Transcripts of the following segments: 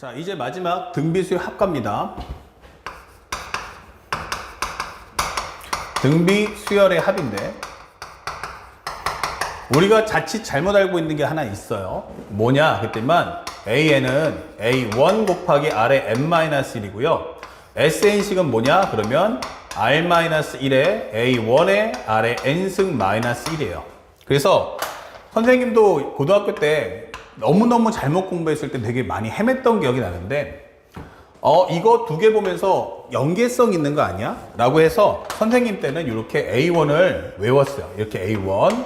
자, 이제 마지막 등비수의 합과입니다. 등비 수열의 합인데 우리가 자칫 잘못 알고 있는 게 하나 있어요. 뭐냐? 그때만 AN은 A1 곱하기 R의 n-1이고요. SN식은 뭐냐? 그러면 R-1의 A1의 R의 n승 마이너스 1이에요. 그래서 선생님도 고등학교 때 너무너무 잘못 공부했을 때 되게 많이 헤맸던 기억이 나는데 어, 이거 두 개 보면서 연계성 있는 거 아니야? 라고 해서 선생님 때는 이렇게 A1을 외웠어요. 이렇게 A1.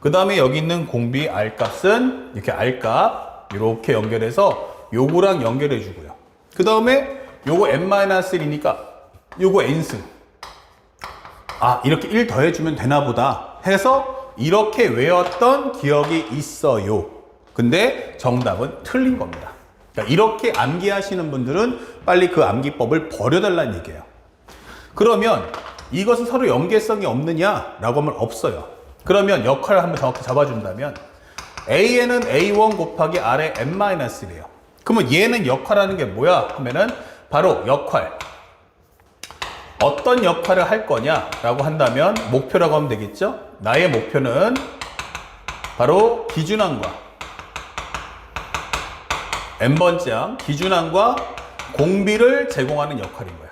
그 다음에 여기 있는 공비 R 값은 이렇게 R 값 이렇게 연결해서 요거랑 연결해 주고요. 그 다음에 요거 n-1이니까 요거 n승. 아, 이렇게 1 더해주면 되나 보다 해서 이렇게 외웠던 기억이 있어요. 근데 정답은 틀린 겁니다. 그러니까 이렇게 암기하시는 분들은 빨리 그 암기법을 버려달라는 얘기예요. 그러면 이것은 서로 연계성이 없느냐라고 하면 없어요. 그러면 역할을 한번 정확히 잡아준다면 AN은 A1 곱하기 R의 n-1이래요. 그러면 얘는 역할하는 게 뭐야? 하면은 바로 역할. 어떤 역할을 할 거냐라고 한다면 목표라고 하면 되겠죠? 나의 목표는 바로 기준항과 n번째 기준항과 공비를 제공하는 역할인 거야.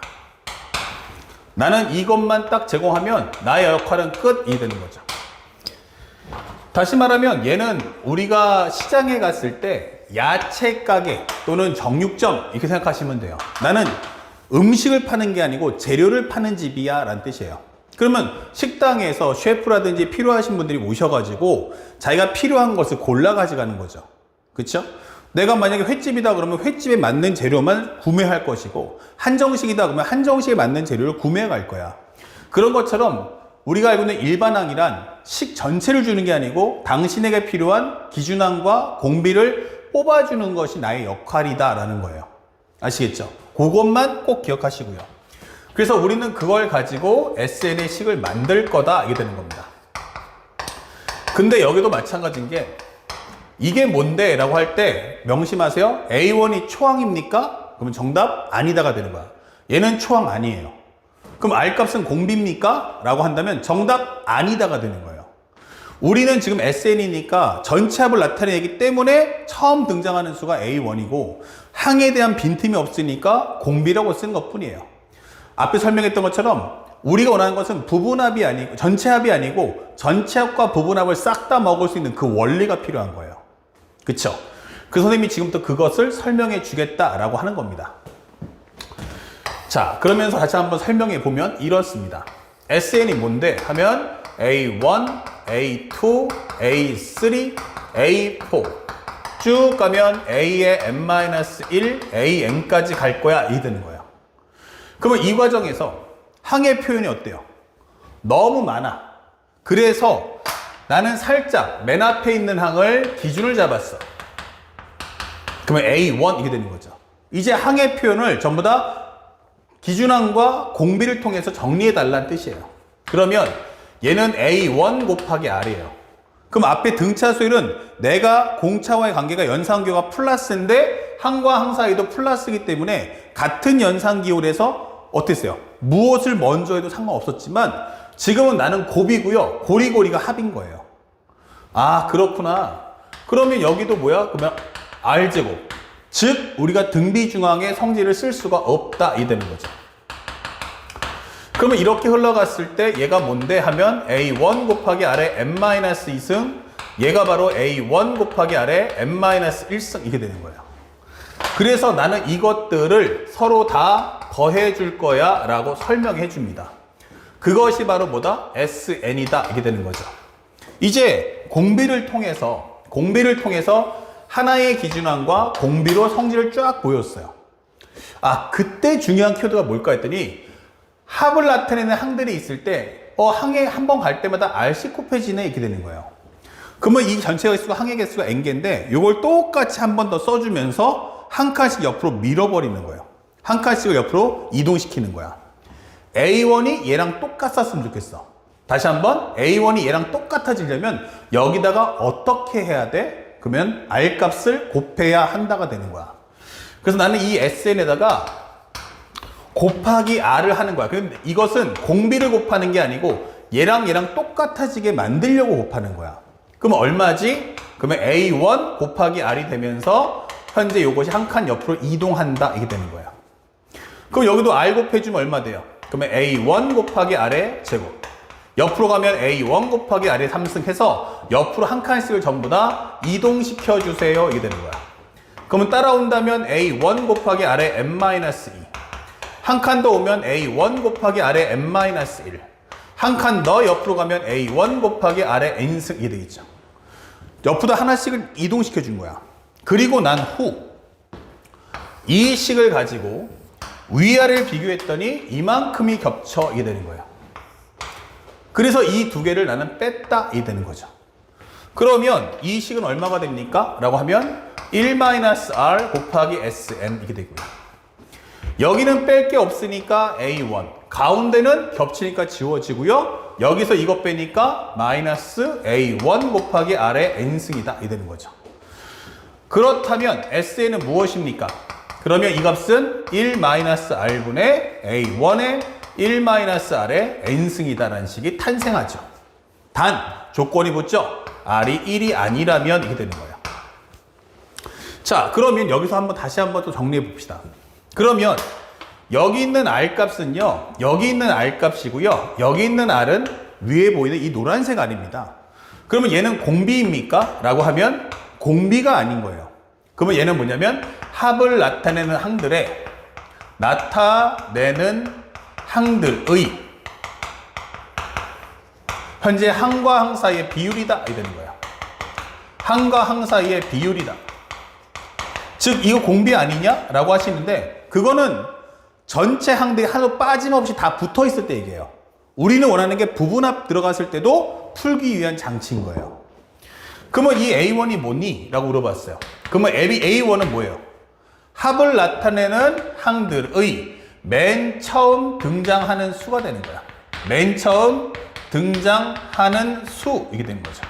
나는 이것만 딱 제공하면 나의 역할은 끝이 되는 거죠. 다시 말하면 얘는 우리가 시장에 갔을 때 야채 가게 또는 정육점 이렇게 생각하시면 돼요. 나는 음식을 파는 게 아니고 재료를 파는 집이야 라는 뜻이에요. 그러면 식당에서 셰프라든지 필요하신 분들이 오셔가지고 자기가 필요한 것을 골라 가져가는 거죠. 그렇죠? 내가 만약에 횟집이다 그러면 횟집에 맞는 재료만 구매할 것이고 한정식이다 그러면 한정식에 맞는 재료를 구매해 갈 거야. 그런 것처럼 우리가 알고 있는 일반항이란 식 전체를 주는 게 아니고 당신에게 필요한 기준항과 공비를 뽑아주는 것이 나의 역할이다 라는 거예요. 아시겠죠? 그것만 꼭 기억하시고요. 그래서 우리는 그걸 가지고 SN의 식을 만들 거다 이게 되는 겁니다. 근데 여기도 마찬가지인 게 이게 뭔데? 라고 할 때 명심하세요. A1이 초항입니까? 그러면 정답 아니다가 되는 거야. 얘는 초항 아니에요. 그럼 R 값은 공비입니까? 라고 한다면 정답 아니다가 되는 거예요. 우리는 지금 SN이니까 전체 합을 나타내기 때문에 처음 등장하는 수가 A1이고 항에 대한 빈틈이 없으니까 공비라고 쓴 것 뿐이에요. 앞에 설명했던 것처럼 우리가 원하는 것은 부분합이 아니고 전체 합이 아니고 전체 합과 부분합을 싹 다 먹을 수 있는 그 원리가 필요한 거예요. 그쵸? 그 선생님이 지금부터 그것을 설명해 주겠다라고 하는 겁니다. 자, 그러면서 다시 한번 설명해 보면 이렇습니다. SN이 뭔데? 하면 A1, A2, A3, A4. 쭉 가면 A의 n-1, AN까지 갈 거야. 이 되는 거예요. 그러면 이 과정에서 항의 표현이 어때요? 너무 많아. 그래서 나는 살짝 맨 앞에 있는 항을 기준을 잡았어. 그러면 A1 이게 되는 거죠. 이제 항의 표현을 전부 다 기준항과 공비를 통해서 정리해 달라는 뜻이에요. 그러면 얘는 A1 곱하기 R이에요. 그럼 앞에 등차 수열은 내가 공차와의 관계가 연산기호가 플러스인데 항과 항 사이도 플러스이기 때문에 같은 연산기호에서 어땠어요? 무엇을 먼저 해도 상관없었지만 지금은 나는 곱이고요. 고리고리가 합인 거예요. 아, 그렇구나. 그러면 여기도 뭐야? 그러면 R제곱. 즉, 우리가 등비 중앙에 성질을 쓸 수가 없다. 이 되는 거죠. 그러면 이렇게 흘러갔을 때 얘가 뭔데 하면 A1 곱하기 R의 n-2승 얘가 바로 A1 곱하기 R의 n-1승 이게 되는 거예요. 그래서 나는 이것들을 서로 다 더해 줄 거야 라고 설명해 줍니다. 그것이 바로 뭐다? SN이다. 이게 되는 거죠. 이제 공비를 통해서, 공비를 통해서 하나의 기준항과 공비로 성질을 쫙 보였어요. 아, 그때 중요한 키워드가 뭘까 했더니 합을 나타내는 항들이 있을 때, 어, 항에 한 번 갈 때마다 R씩 곱해지네. 이렇게 되는 거예요. 그러면 이 전체 개수가 항의 개수가 n개인데, 이걸 똑같이 한 번 더 써주면서 한 칸씩 옆으로 밀어버리는 거예요. 한 칸씩을 옆으로 이동시키는 거야. A1이 얘랑 똑같았으면 좋겠어. 다시 한번 A1이 얘랑 똑같아지려면 여기다가 어떻게 해야 돼? 그러면 R 값을 곱해야 한다가 되는 거야. 그래서 나는 이 SN에다가 곱하기 R을 하는 거야. 근데 이것은 공비를 곱하는 게 아니고 얘랑 얘랑 똑같아지게 만들려고 곱하는 거야. 그러면 얼마지? 그러면 A1 곱하기 R이 되면서 현재 이것이 한 칸 옆으로 이동한다. 이게 되는 거야. 그럼 여기도 R 곱해주면 얼마 돼요? 그러면 A1 곱하기 R의 제곱. 옆으로 가면 A1 곱하기 R의 3승 해서 옆으로 한 칸씩을 전부 다 이동시켜 주세요. 이게 되는 거야. 그러면 따라온다면 A1 곱하기 R의 n-2. 한 칸 더 오면 A1 곱하기 R의 n-1. 한 칸 더 옆으로 가면 A1 곱하기 R의 n승 2 되겠죠. 옆으로 하나씩을 이동시켜 준 거야. 그리고 난 후 이 식을 가지고 위아래를 비교했더니 이만큼이 겹쳐 이게 되는 거예요. 그래서 이 두 개를 나는 뺐다 이 되는 거죠. 그러면 이 식은 얼마가 됩니까? 라고 하면 1-r 곱하기 sn 이게 되고요. 여기는 뺄 게 없으니까 a1 가운데는 겹치니까 지워지고요. 여기서 이것 빼니까 마이너스 a1 곱하기 r의 n승이다 이 되는 거죠. 그렇다면 SN은 무엇입니까? 그러면 이 값은 1-r분의 A1의 1-r의 n승이다라는 식이 탄생하죠. 단, 조건이 붙죠? R이 1이 아니라면 이게 되는 거예요. 자, 그러면 여기서 한번 다시 한번 또 정리해 봅시다. 그러면 여기 있는 R 값은요, 여기 있는 R 값이고요, 여기 있는 R은 위에 보이는 이 노란색 R입니다. 그러면 얘는 공비입니까? 라고 하면 공비가 아닌 거예요. 그러면 얘는 뭐냐면 합을 나타내는 항들의 나타내는 항들의 현재 항과 항 사이의 비율이다. 이 되는 거예요. 항과 항 사이의 비율이다. 즉 이거 공비 아니냐? 라고 하시는데 그거는 전체 항들이 하나도 빠짐없이 다 붙어 있을 때 얘기해요. 우리는 원하는 게 부분합 들어갔을 때도 풀기 위한 장치인 거예요. 그러면 이 A1이 뭐니? 라고 물어봤어요. 그러면 A1은 뭐예요? 합을 나타내는 항들의 맨 처음 등장하는 수가 되는 거야. 맨 처음 등장하는 수 이게 되는 거죠.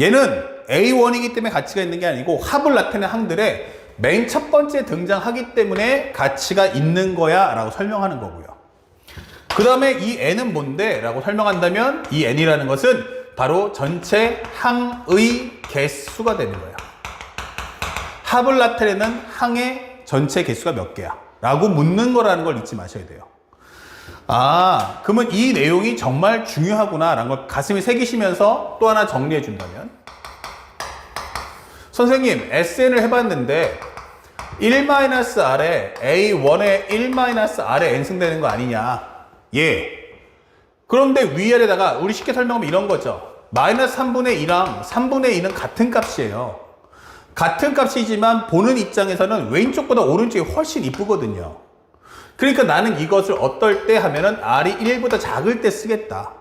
얘는 A1이기 때문에 가치가 있는 게 아니고 합을 나타내는 항들의 맨 첫 번째 등장하기 때문에 가치가 있는 거야 라고 설명하는 거고요. 그 다음에 이 n은 뭔데? 라고 설명한다면 이 n이라는 것은 바로 전체 항의 개수가 되는 거예요. 나타내는 항의 전체 개수가 몇 개야? 라고 묻는 거라는 걸 잊지 마셔야 돼요. 아, 그러면 이 내용이 정말 중요하구나 라는 걸 가슴에 새기시면서 또 하나 정리해 준다면 선생님, SN을 해봤는데 1-R에 A1에 1-R에 N승되는 거 아니냐? 예. 그런데 위아래다가 우리 쉽게 설명하면 이런 거죠. 마이너스 3분의 2랑 3분의 2는 같은 값이에요. 같은 값이지만 보는 입장에서는 왼쪽보다 오른쪽이 훨씬 이쁘거든요. 그러니까 나는 이것을 어떨 때 하면은 R이 1보다 작을 때 쓰겠다.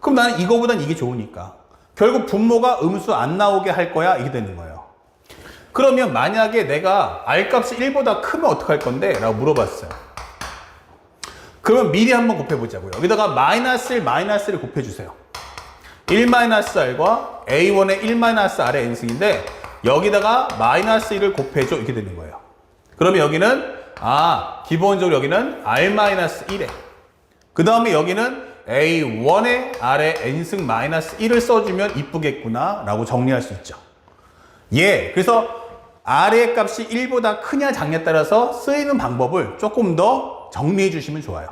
그럼 나는 이거보단 이게 좋으니까. 결국 분모가 음수 안 나오게 할 거야. 이게 되는 거예요. 그러면 만약에 내가 R 값이 1보다 크면 어떡할 건데? 라고 물어봤어요. 그러면 미리 한번 곱해보자고요. 여기다가 마이너스 1, 마이너스 1을 곱해주세요. 1-R과 A1의 1-R의 n승인데 여기다가 마이너스 1을 곱해줘 이렇게 되는 거예요. 그러면 여기는 아 기본적으로 여기는 R-1에 그 다음에 여기는 A1의 R의 n승 마이너스 1을 써주면 이쁘겠구나 라고 정리할 수 있죠. 예, 그래서 R의 값이 1보다 크냐 작냐에 따라서 쓰이는 방법을 조금 더 정리해 주시면 좋아요.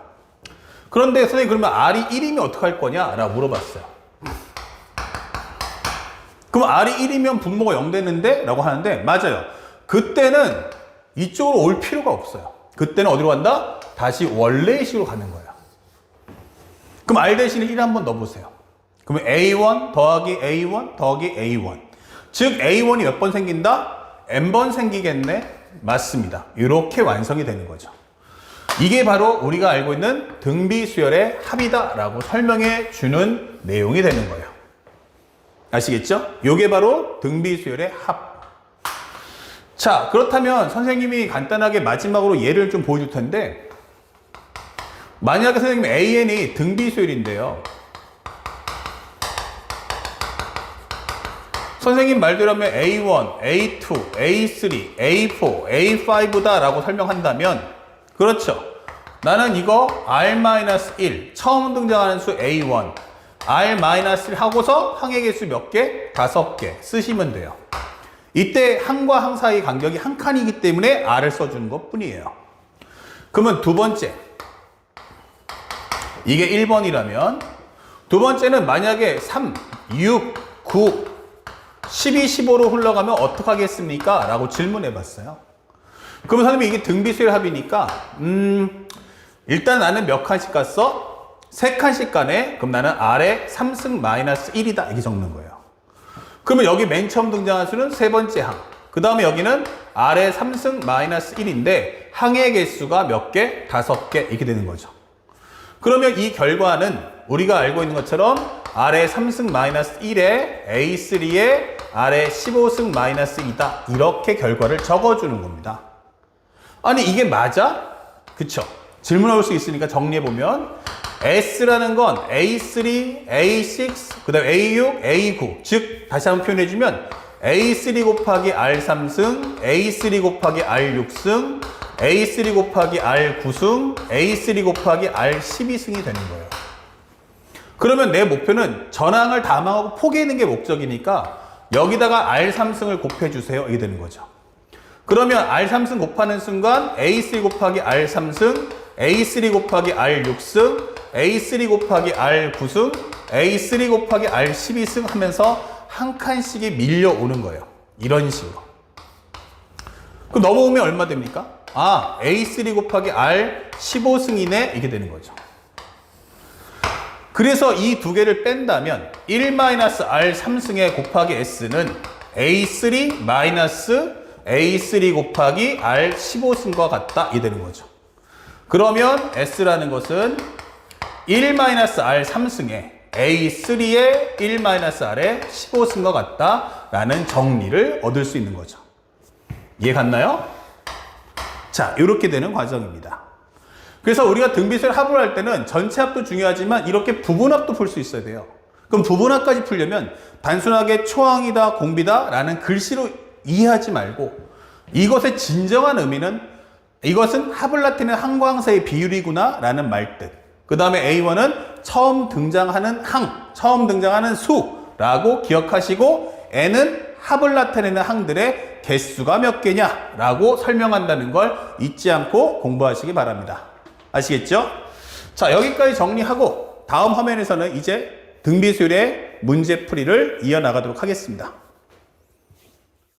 그런데 선생님 그러면 R이 1이면 어떡할 거냐? 라고 물어봤어요. 그럼 R이 1이면 분모가 0 되는데? 라고 하는데 맞아요. 그때는 이쪽으로 올 필요가 없어요. 그때는 어디로 간다? 다시 원래의 식으로 가는 거예요. 그럼 R 대신에 1 한번 넣어보세요. 그러면 A1 더하기 A1 더하기 A1. 즉 A1이 몇 번 생긴다? N번 생기겠네? 맞습니다. 이렇게 완성이 되는 거죠. 이게 바로 우리가 알고 있는 등비수열의 합이다라고 설명해 주는 내용이 되는 거예요. 아시겠죠? 이게 바로 등비수열의 합. 자, 그렇다면 선생님이 간단하게 마지막으로 예를 좀 보여줄 텐데, 만약에 선생님 AN이 등비수열인데요. 선생님 말대로면 A1, A2, A3, A4, A5다 라고 설명한다면 그렇죠. 나는 이거 R-1 처음 등장하는 수 A1 R-1 하고서 항의 개수 몇 개? 다섯 개 쓰시면 돼요. 이때 항과 항 사이 간격이 한 칸이기 때문에 R을 써주는 것 뿐이에요. 그러면 두 번째 이게 1번이라면 두 번째는 만약에 3, 6, 9, 12, 15로 흘러가면 어떡하겠습니까? 라고 질문해 봤어요. 그러면 선생님이 이게 등비수열 합이니까 음 일단 나는 몇 칸씩 갔어? 세 칸씩 가네? 그럼 나는 아래 3승 마이너스 1이다 이렇게 적는 거예요. 그러면 여기 맨 처음 등장한 수는 세 번째 항. 그 다음에 여기는 아래 3승 마이너스 1인데 항의 개수가 몇 개? 다섯 개 이렇게 되는 거죠. 그러면 이 결과는 우리가 알고 있는 것처럼 아래 3승 마이너스 1에 A3에 아래 15승 마이너스 2다. 이렇게 결과를 적어주는 겁니다. 아니 이게 맞아? 그쵸? 질문 올수 있으니까 정리해보면 S라는 건 A3, A6, 그 다음 A6, A9 즉 다시 한번 표현해주면 A3 곱하기 R3승, A3 곱하기 R6승, A3 곱하기 R9승, A3 곱하기 R12승이 되는 거예요. 그러면 내 목표는 전항을 다 망하고 포기하는 게 목적이니까 여기다가 R3승을 곱해주세요. 이게 되는 거죠. 그러면 R3승 곱하는 순간 A3 곱하기 R3승, A3 곱하기 R6승, A3 곱하기 R9승, A3 곱하기 R12승 하면서 한 칸씩이 밀려오는 거예요. 이런 식으로. 그럼 넘어오면 얼마 됩니까? 아, A3 곱하기 R15승이네? 이렇게 되는 거죠. 그래서 이 두 개를 뺀다면 1-R3승의 곱하기 S는 A3 마이너스 A3 곱하기 R15승과 같다. 이 되는 거죠. 그러면 S라는 것은 1-R3승에 A3의 1-R의 15승과 같다. 라는 정리를 얻을 수 있는 거죠. 이해 갔나요? 자, 이렇게 되는 과정입니다. 그래서 우리가 등비술 합을 할 때는 전체 합도 중요하지만 이렇게 부분합도 풀 수 있어야 돼요. 그럼 부분합까지 풀려면 단순하게 초항이다, 공비다 라는 글씨로 이해하지 말고 이것의 진정한 의미는 이것은 합을 나타내는 항과 항 사이의 비율이구나 라는 말뜻. 그 다음에 A1은 처음 등장하는 항, 처음 등장하는 수라고 기억하시고 N은 나타내는 항들의 개수가 몇 개냐 라고 설명한다는 걸 잊지 않고 공부하시기 바랍니다. 아시겠죠? 자, 여기까지 정리하고 다음 화면에서는 이제 등비술의 문제풀이를 이어나가도록 하겠습니다.